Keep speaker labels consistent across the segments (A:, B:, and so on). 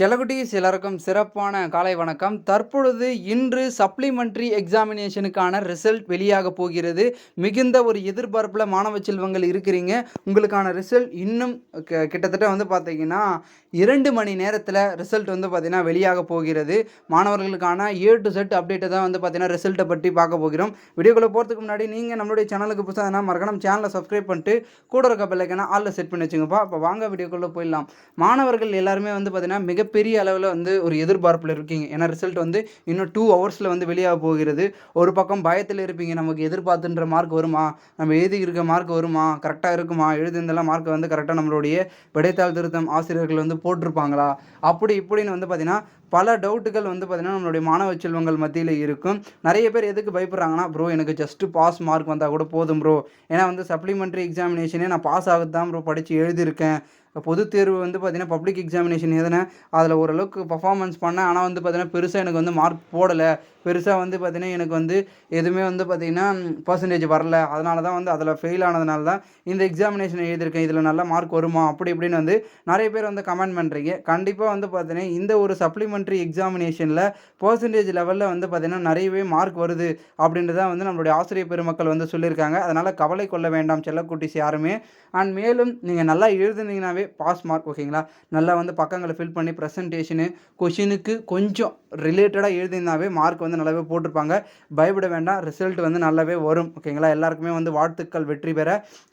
A: செல்லகுட்டீஸ் எல்லாருக்கும் சிறப்பான காலை வணக்கம். தற்பொழுது இன்று சப்ளிமெண்ட்ரி எக்ஸாமினேஷனுக்கான ரிசல்ட் வெளியாக போகிறது. மிகுந்த ஒரு எதிர்பார்ப்பில் மாணவ செல்வங்கள் இருக்கிறீங்க. உங்களுக்கான ரிசல்ட் இன்னும் க- கிட்டத்தட்ட வந்து பார்த்தீங்கன்னா இரண்டு மணி நேரத்தில் ரிசல்ட் வந்து பார்த்திங்கன்னா வெளியாக போகிறது. மாணவர்களுக்கான ஏ டு செட் அப்டேட்டை தான் வந்து பார்த்தீங்கன்னா ரிசல்ட்டை பற்றி பார்க்க போகிறோம். வீடியோக்குள்ளே போகிறதுக்கு முன்னாடி நீங்கள் நம்மளுடைய சேனலுக்கு புதுசாக மறக்கணும் சேனலை சப்ஸ்கிரைப் பண்ணிட்டு கூட இருக்க பிள்ளைக்கான ஆளில் செட் பண்ணி வச்சுங்கப்பா. அப்போ வாங்க வீடியோக்குள்ளே போயிடலாம். மாணவர்கள் எல்லாருமே வந்து பார்த்தீங்கன்னா மிகப்பெரிய அளவில் வந்து ஒரு எதிர்பார்ப்பில் இருக்கீங்க. ஏன்னா ரிசல்ட் வந்து இன்னும் டூ ஹவர்ஸில் வந்து வெளியாக போகிறது. ஒரு பக்கம் பயத்தில் இருப்பீங்க. நமக்கு எதிர்பார்த்துன்ற மார்க் வருமா? நம்ம எழுதி இருக்க மார்க் வருமா கரெக்டாக இருக்குமா? எழுதிருந்தெல்லாம் மார்க் வந்து கரெக்டாக நம்மளுடைய விடைத்தாள் திருத்தம் ஆசிரியர்கள் வந்து போட்டிருப்பாங்களா? அப்படி இப்படின்னு வந்து பார்த்தீங்கன்னா பல டவுட்டுகள் வந்து பார்த்திங்கன்னா நம்மளுடைய மாணவ செல்வங்கள் மத்தியில் இருக்கும். நிறைய பேர் எதுக்கு பயப்படுறாங்கன்னா ப்ரோ எனக்கு ஜஸ்ட்டு பாஸ் மார்க் வந்தால் கூட போதும் ப்ரோ ஏன்னா வந்து சப்ளிமெண்ட்ரி எக்ஸாமினேஷனே நான் பாஸ் ஆகுது தான் ப்ரோ படித்து எழுதியிருக்கேன். இப்போ பொதுத் தேர்வு வந்து பார்த்தீங்கன்னா பப்ளிக் எக்ஸாமினேஷன் எழுதினேன் அதில் ஓரளவுக்கு பர்ஃபார்மன்ஸ் பண்ணேன். ஆனால் வந்து பார்த்திங்கன்னா பெருசாக எனக்கு வந்து மார்க் போடலை. பெருசாக வந்து பார்த்தீங்கன்னா எனக்கு வந்து எதுவுமே வந்து பார்த்தீங்கன்னா பர்சன்டேஜ் வரல. அதனால தான் வந்து அதில் ஃபெயில் ஆனதுனால தான் இந்த எக்ஸாமினேஷன் எழுதியிருக்கேன். இதில் நல்ல மார்க் வருமா? அப்படி இப்படின்னு வந்து நிறைய பேர் வந்து கமெண்ட் பண்ணுறீங்க கண்டிப்பாக வந்து பார்த்தீங்கன்னா இந்த ஒரு சப்ளிமெண்ட்ரி எக்ஸாமினேஷனில் பர்சன்டேஜ் லெவலில் வந்து பார்த்தீங்கன்னா நிறையவே மார்க் வருது அப்படின்றத வந்து நம்மளுடைய ஆசிரியர் பெருமக்கள் வந்து சொல்லியிருக்காங்க. அதனால் கவலை கொள்ள வேண்டாம் செல்லக்குட்டிஸ் யாருமே. அண்ட் மேலும் நீங்கள் நல்லா எழுதுனீங்கனாவே பாஸ் மார்க் ஓகேங்களா நல்லா வந்து பக்கங்களை ஃபில் பண்ணி ப்ரெசன்டேஷனு கொஷினுக்கு கொஞ்சம் ரிலேட்டடாக எழுதினாவே மார்க் வந்து நல்லாவே போட்டிருப்பாங்க. பயப்பட வேண்டாம். ரிசல்ட் வந்து நல்லாவே வரும். ஓகேங்களா எல்லாருக்குமே வந்து வாழ்த்துக்கள் வெற்றி பெற.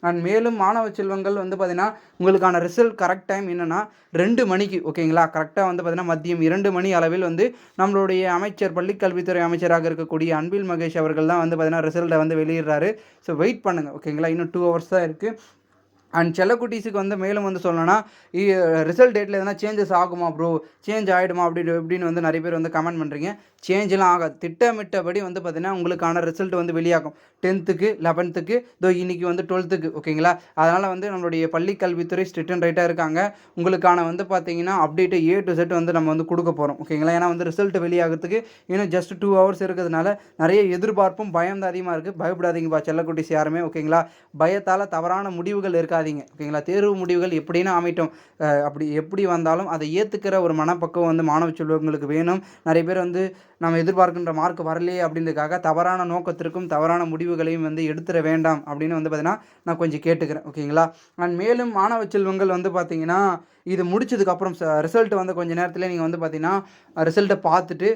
A: அண்ட் மேலும் மாணவ செல்வங்கள் வந்து பார்த்திங்கன்னா உங்களுக்கான ரிசல்ட் கரெக்ட் டைம் என்னென்னா ரெண்டு மணிக்கு. ஓகேங்களா கரெக்டாக வந்து பார்த்திங்கன்னா மதியம் இரண்டு மணி அளவில் வந்து நம்மளுடைய அமைச்சர் பள்ளிக்கல்வித்துறை அமைச்சராக இருக்கக்கூடிய அன்பில் மகேஷ் அவர்கள் தான் வந்து பார்த்திங்கன்னா ரிசல்ட்டை வந்து வெளியிடுறாரு. ஸோ வெயிட் பண்ணுங்கள் ஓகேங்களா இன்னும் டூ ஹவர்ஸ் தான் இருக்குது அண்ட் செல்லக்குட்டீஸுக்கு வந்து மேலும் வந்து சொல்லணும்னா ரிசல்ட் டேட்டில் எதனா சேஞ்சஸ் ஆகுமா ப்ரோ சேஞ்ச் ஆகிடுமா அப்படி இப்படின்னு வந்து நிறைய பேர் வந்து கமெண்ட் பண்ணுறீங்க சேஞ்செலாம் ஆகாது. திட்டமிட்டபடி வந்து பார்த்தீங்கன்னா உங்களுக்கான ரிசல்ட் வந்து வெளியாகும். டென்த்துக்கு லெவன்த்துக்கு இதோ இன்னைக்கு வந்து டுவெல்த்துக்கு ஓகேங்களா அதனால் வந்து நம்மளுடைய பள்ளி கல்வித்துறை ஸ்ட்ரிக்ட் அண்ட் ரைட்டாக இருக்காங்க. உங்களுக்கான வந்து பார்த்தீங்கன்னா அப்டேட்டு ஏ டு செட் வந்து நம்ம வந்து கொடுக்க போகிறோம் ஓகேங்களா ஏன்னா வந்து ரிசல்ட் வெளியாகிறதுக்கு இன்னும் ஜஸ்ட் டூ ஹவர்ஸ் இருக்கிறதுனால நிறைய எதிர்பார்ப்பும் பயம் தான் அதிகமாக இருக்குது பயப்படாதீங்கப்பா செல்லக்குட்டிஸ் யாருமே ஓகேங்களா பயத்தால் தவறான முடிவுகள் இருக்காதீங்க ஓகேங்களா? தேர்வு முடிவுகள் எப்படின்னு அமைட்டும் அப்படி எப்படி வந்தாலும் அதை ஏற்றுக்கிற ஒரு மனப்பக்குவம் வந்து மாணவ செல்வங்களுக்கு வேணும். நிறைய பேர் வந்து நம்ம எதிர்பார்க்கின்ற மார்க் வரலையே அப்படின்றதுக்காக தவறான நோக்கத்திற்கும் தவறான முடிவுகளையும் வந்து எடுத்துட வேண்டாம் அப்படின்னு வந்து பார்த்தீங்கன்னா நான் கொஞ்சம் கேட்டுக்கிறேன். ஓகேங்களா? அண்ட் மேலும் மாணவ செல்வங்கள் வந்து பார்த்தீங்கன்னா இது முடிச்சதுக்கப்புறம் ரிசல்ட் வந்து கொஞ்சம் நேரத்தில் நீங்கள் வந்து பார்த்தீங்கன்னா ரிசல்ட்டை பார்த்துட்டு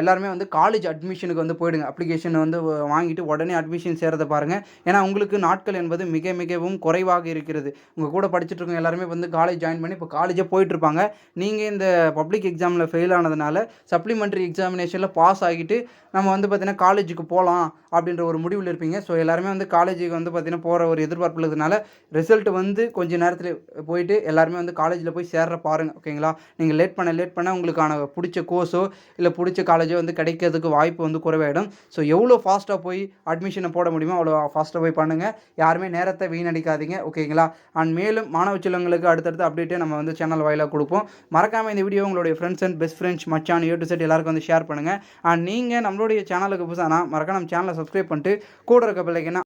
A: எல்லாருமே வந்து காலேஜ் அட்மிஷனுக்கு வந்து போயிடுங்க. அப்ளிகேஷன் வந்து வாங்கிட்டு உடனே அட்மிஷன் சேரதை பாருங்கள் ஏன்னா உங்களுக்கு நாட்கள் என்பது மிக மிகவும் குறைவாக இருக்கிறது. உங்கள் கூட படிச்சுட்டு இருக்கவங்க எல்லாருமே வந்து காலேஜ் ஜாயின் பண்ணி இப்போ காலேஜே போயிட்டுருப்பாங்க நீங்கள் இந்த பப்ளிக் எக்ஸாமில் ஃபெயில் ஆனதுனால சப்ளிமெண்ட்ரி எக்ஸாமினேஷனில் பாஸ் ஆகிட்டு நம்ம வந்து பார்த்திங்கன்னா காலேஜுக்கு போகலாம் அப்படின்ற ஒரு முடிவில் இருப்பீங்க. ஸோ எல்லாருமே வந்து காலேஜுக்கு வந்து பார்த்தீங்கன்னா போகிற ஒரு எதிர்பார்ப்பு இருக்கிறதுனால ரிசல்ட் வந்து கொஞ்ச நேரத்தில் போயிட்டு எல்லாருமே வந்து காலேஜில் போய் சேர்ற பாருங்கள் ஓகேங்களா நீங்கள் லேட் பண்ண லேட் பண்ண உங்களுக்கான பிடிச்ச கோர்ஸோ இல்லை பிடிச்ச காலேஜோ வந்து கிடைக்கிறதுக்கு வாய்ப்பு வந்து குறைவாயிடும். ஸோ எவ்வளோ ஃபாஸ்ட்டாக போய் அட்மிஷனை போட முடியுமோ அவ்வளோ ஃபாஸ்ட்டாக போய் பண்ணுங்கள் யாருமே நேரத்தை வீணடிக்காதீங்க. ஓகேங்களா அண்ட் மேலும் மாணவ செல்வங்களுக்கு அடுத்தடுத்து அப்டேட்டே நம்ம வந்து சேனல் வாயிலாக கொடுப்போம். மறக்காமல் இந்த வீடியோ உங்களுடைய ஃப்ரெண்ட்ஸ் அண்ட் பெஸ்ட் ஃப்ரெண்ட்ஸ் மச்சான் யூ டு செட் எல்லாருக்கும் வந்து ஷேர் பண்ணுங்கள் அண்ட் நீங்கள் நம்மளுடைய சேனலுக்கு புதுசானா மறக்காம நம்ம சேனலை சப்ஸ்கிரைப் பண்ணிட்டு கூட இருக்க பிள்ளைங்கன்னா